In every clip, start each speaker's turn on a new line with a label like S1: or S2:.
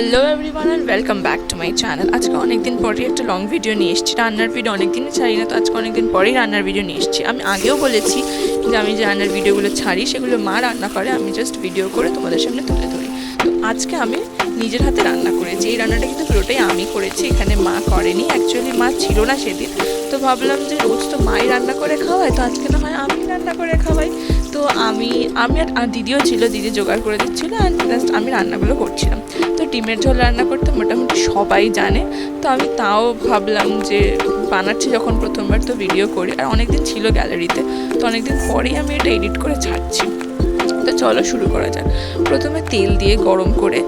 S1: Hello everyone and welcome back to my channel আজকে অনেকদিন পরেই একটা লং ভিডিও নিয়ে এসেছি। রান্নার ভিডিও অনেকদিনই ছাড়ি না, তো আজকে অনেকদিন পরেই রান্নার ভিডিও নিয়ে এসেছি। আমি আগেও বলেছি যে আমি যে রান্নার ভিডিওগুলো ছাড়ি, সেগুলো মা রান্না করে, আমি জাস্ট ভিডিও করে তোমাদের সামনে তুলে ধরি। তো আজকে আমি নিজের হাতে রান্না করেছি। এই রান্নাটা কিন্তু পুরোটাই আমি করেছি, এখানে মা করেনি অ্যাকচুয়ালি মা ছিল না সেদিন। তো ভাবলাম যে রোজ তো মাই রান্না করে খাওয়ায়, তো আজকে না হয় আমি রান্না করে খাওয়াই। তো আমি আমি আর দিদিও ছিল, দিদি জোগাড় করে দিচ্ছিল আর জাস্ট আমি রান্নাগুলো করছিলাম। তো ডিমের ঝোল রান্না করতে মোটামুটি সবাই জানে। তো আমি তাও ভাবলাম যে বানাচ্ছি যখন প্রথমবার, তো ভিডিও করি। আর অনেকদিন ছিল গ্যালারিতে তো অনেকদিন পরেই আমি এটা এডিট করে ছাড়ছি। তো চলো শুরু করা যাক। প্রথমে তেল দিয়ে গরম করে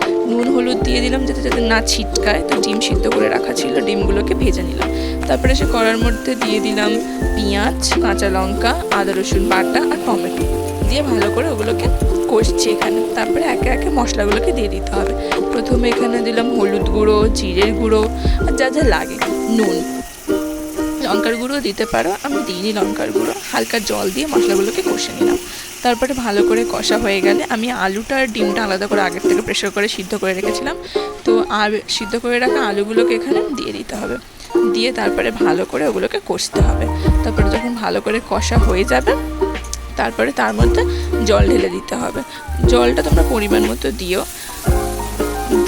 S1: নুন, হলুদ দিয়ে দিলাম, যাতে যাতে না ছিটকায়। তো ডিম সিদ্ধ করে রাখা ছিল, ডিমগুলোকে ভেজে নিলাম। তারপরে সে কড়ার মধ্যে দিয়ে দিলাম পেঁয়াজ, কাঁচা লঙ্কা, আদা, রসুন বাটা আর টমেটো। দিয়ে ভালো করে ওগুলোকে কষছি এখানে। তারপরে একে একে মশলাগুলোকে দিয়ে দিতে হবে। প্রথমে এখানে দিলাম হলুদ গুঁড়ো, জিরের গুঁড়ো, আর যা যা লাগে। নুন। লঙ্কার গুঁড়ো দিতে পারো, আমি দিইনি লঙ্কার গুঁড়ো। হালকা জল দিয়ে মশলাগুলোকে কষে নিলাম। তারপরে ভালো করে কষা হয়ে গেলে আমি আলুটা আর ডিমটা আলাদা করে আগের থেকে প্রেশার করে সিদ্ধ করে রেখেছিলাম। তো আর সিদ্ধ করে রাখা আলুগুলোকে এখানে দিয়ে দিতে হবে। দিয়ে তারপরে ভালো করে ওগুলোকে কষতে হবে। তারপরে যখন ভালো করে কষা হয়ে যাবে, তারপরে তার মধ্যে জল ঢেলে দিতে হবে। জলটা তোমরা পরিমাণ মতো দিও।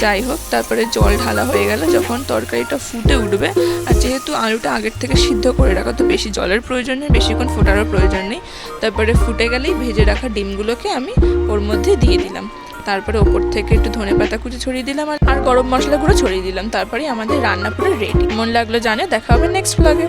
S1: যাই হোক, তারপরে জল ঢালা হয়ে গেল। যখন তরকারিটা ফুটে উঠবে, আর যেহেতু আলুটা আগের থেকে সিদ্ধ করে রাখা, তো বেশি জলের প্রয়োজন নেই, বেশিক্ষণ ফোটারও প্রয়োজন নেই। তারপরে ফুটে গেলেই ভেজে রাখা ডিমগুলোকে আমি ওর মধ্যে দিয়ে দিলাম। তারপরে ওপর থেকে একটু ধনে পাতা কুচি ছড়িয়ে দিলাম, আর- গরম মশলাগুলো ছড়িয়ে দিলাম। তারপরে আমাদের রান্না পুরো রেডি মন লাগল জানে দেখা হবে নেক্সট ব্লগে